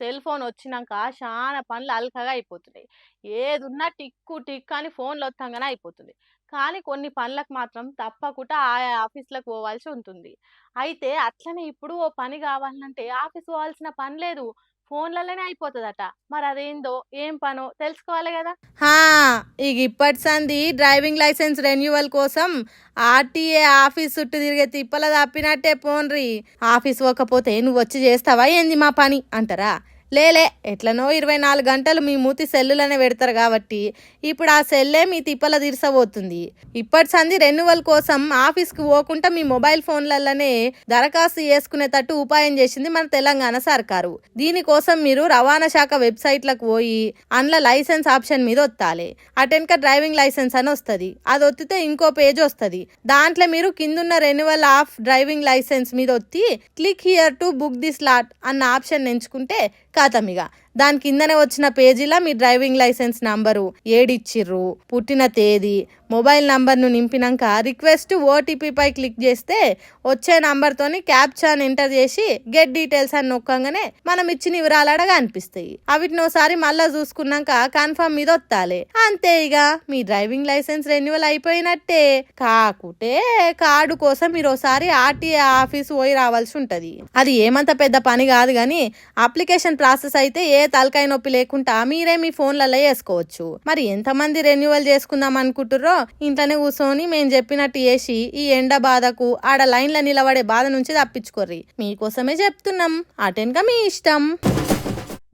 Cell phone వచ్చినాక చాలా పనులు అల్కగా అయిపోతున్నాయి. ఏదున్నా టిక్కు టిక్ అని ఫోన్లో వస్తాగానే అయిపోతుంది. కానీ కొన్ని పనులకు మాత్రం తప్పకుండా ఆయా ఆఫీసులకు పోవాల్సి ఉంటుంది. అయితే అట్లనే ఇప్పుడు ఓ పని కావాలంటే ఆఫీస్ పోవాల్సిన పని లేదు. ఫోన్లలోనే అయిపోతుందట. మరి అదేందో ఏం పనో తెలుసుకోవాలి కదా హా ఇక ఇప్పటి సంది డ్రైవింగ్ లైసెన్స్ రెన్యువల్ కోసం ఆర్టీఏ ఆఫీస్ చుట్టూ తిరిగే తిప్పల తప్పినట్టే పోన్రి ఆఫీస్ పోకపోతే నువ్వు వచ్చి చేస్తావా ఏంది మా పని? అంటారా. లేలే ఎట్లనో ఇరవై నాలుగు గంటలు మీ మూతి సెల్లులనే పెడతారు కాబట్టి ఇప్పుడు ఆ సెల్లే మీ తిప్పల తీర్చబోతుంది ఇప్పటి సంది రెన్యువల్ కోసం ఆఫీస్కి పోకుండా మీ మొబైల్ ఫోన్లలోనే దరఖాస్తు చేసుకునేటట్టు ఉపాయం చేసింది మన తెలంగాణ సర్కారు. దీనికోసం మీరు రవాణా శాఖ వెబ్సైట్లకు పోయి అందులో లైసెన్స్ ఆప్షన్ మీద ఒత్తాలి. అటెన్క డ్రైవింగ్ లైసెన్స్ అని వస్తుంది. అది ఒత్తితే ఇంకో పేజ్ వస్తుంది. దాంట్లో మీరు కిందున్న రెన్యువల్ ఆఫ్ డ్రైవింగ్ లైసెన్స్ మీద ఒత్తి click here to book the slot అన్న ఆప్షన్ ఎంచుకుంటే Cata, amiga. దాని కిందనే వచ్చిన పేజీలో మీ డ్రైవింగ్ లైసెన్స్ నంబరు ఏడిచ్చిర్రు పుట్టిన తేదీ మొబైల్ నంబర్ను నింపినాక రిక్వెస్ట్ ఓటీపీపై క్లిక్ చేస్తే వచ్చే నంబర్తోని క్యాప్చాన్ ఎంటర్ చేసి గెట్ డీటెయిల్స్ అని నొక్కంగానే మనం ఇచ్చిన వివరాలడగా అనిపిస్తాయి. అవిటిని ఒకసారి మళ్ళా చూసుకున్నాక కన్ఫర్మ్ మీద వత్తాలి అంతే ఇక మీ డ్రైవింగ్ లైసెన్స్ రెన్యువల్ అయిపోయినట్టే. కాకుంటే కార్డు కోసం మీరు ఒకసారి ఆర్టీఏ ఆఫీస్ పోయి రావాల్సి ఉంటుంది. అది ఏమంత పెద్ద పని కాదు కానీ అప్లికేషన్ ప్రాసెస్ అయితే ఏ తలకాయ నొప్పి లేకుండా మీరే మీ ఫోన్లలో చేసుకోవచ్చు మరి ఎంతమంది రెన్యువల్ చేసుకుందాం అనుకుంటుర్రో? ఇంట్లోనే కూర్చొని మేము చెప్పినట్టు చేసి ఈ ఎండ బాధకు ఆడ లైన్లో నిలబడే బాధ నుంచి తప్పించుకోర్రి. మీకోసమే చెప్తున్నాం. అటెన్గా మీ ఇష్టం.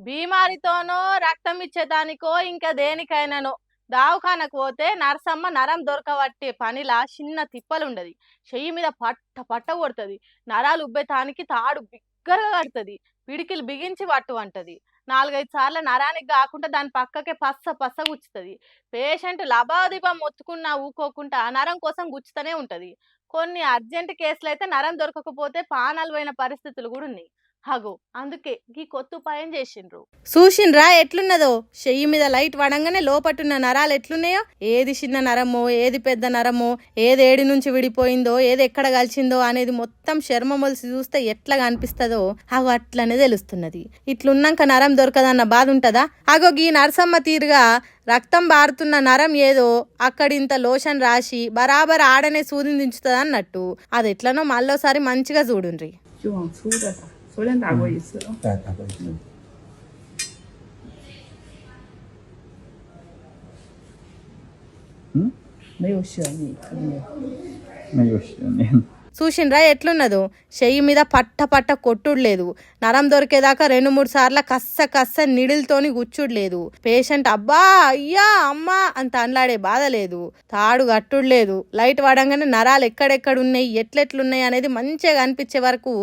బీమారితోనో రక్తం ఇచ్చేదానికో ఇంకా దేనికైనానో. దావఖానకు పోతే నరసమ్మ నరం దొరకబట్టే పనిలా చిన్న తిప్పలుండది. చెయ్యి మీద పట్ట పట్ట కొడుతుంది. నరాలు ఉబ్బేతానికి తాడు బిగ్గరగా కడుతుంది. పిడికిలు బిగించి పట్టు అంటది. నాలుగైదు సార్లు నరానికి కాకుండా దాని పక్కకే పస్స పస్స గుచ్చుతుంది. పేషెంట్ లబాదిబా మొత్తుకున్నా ఊకోకుండా నరం కోసం గుచ్చుతూనే ఉంటుంది. కొన్ని అర్జెంట్ కేసులు అయితే నరం దొరకకపోతే పానాలు పోయిన పరిస్థితులు కూడా ఉన్నాయి హగో. అందుకే ఈ కొత్త ఉపాయం చేసిండ్రు. చూసిండ్రా ఎట్లున్నదో? చెయ్యి మీద లైట్ వడంగానే లోపట్టున్న నరాలు ఎట్లున్నాయో? ఏది చిన్న నరమో ఏది పెద్ద నరమో ఏది ఏడి నుంచి విడిపోయిందో ఏది ఎక్కడ కలిసిందో అనేది మొత్తం చర్మ మొలిసి చూస్తే ఎట్లా కనిపిస్తుందో అగో అట్లనే తెలుస్తున్నది. ఇట్లున్నాక నరం దొరకదన్న బాధ ఉంటదా? అగో గీ నరసమ్మ తీరుగా రక్తం బారుతున్న నరం ఏదో అక్కడింత లోషన్ రాసి బరాబర్ ఆడనే సూదిని దించుతుంది అన్నట్టు అది ఎట్లనో మళ్ళోసారి మంచిగా చూడుండ్రి. 就昨天打过一次了。再打过一次。嗯，没有悬念，没有。没有悬念。చూసిండ్రా ఎట్లున్నదో. చెయ్యి మీద పట్ట పట్ట కొట్టుడు లేదు నరం దొరికేదాకా రెండు మూడు సార్లు కస్స కస్స నిడిల్తోని గుచ్చుడు లేదు పేషెంట్ అబ్బా అయ్యా అమ్మా అంత అన్లాడే బాధ లేదు. తాడు కట్టుడు లేదు లైట్ వాడంగానే నరాలు ఎక్కడెక్కడ ఉన్నాయి ఎట్లెట్లున్నాయి అనేది మంచిగా అనిపించే వరకు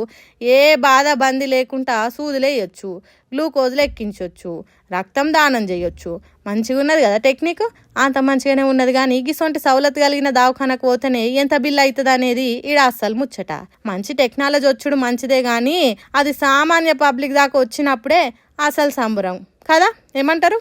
ఏ బాధ బంది లేకుండా సూదులేయొచ్చు. గ్లూకోజ్లు ఎక్కించవచ్చు రక్తం దానం చేయొచ్చు. మంచిగా ఉన్నది కదా టెక్నిక్? అంత మంచిగానే ఉన్నది కానీ గిసొంటి సవలత్ కలిగిన దవాఖానకు పోతేనే ఎంత బిల్ అవుతుంది అనేది ఈడ అస్సలు ముచ్చట. మంచి టెక్నాలజీ వచ్చుడు మంచిదే కానీ అది సామాన్య పబ్లిక్ దాకా వచ్చినప్పుడే అసలు సంబరం. కదా? ఏమంటారు?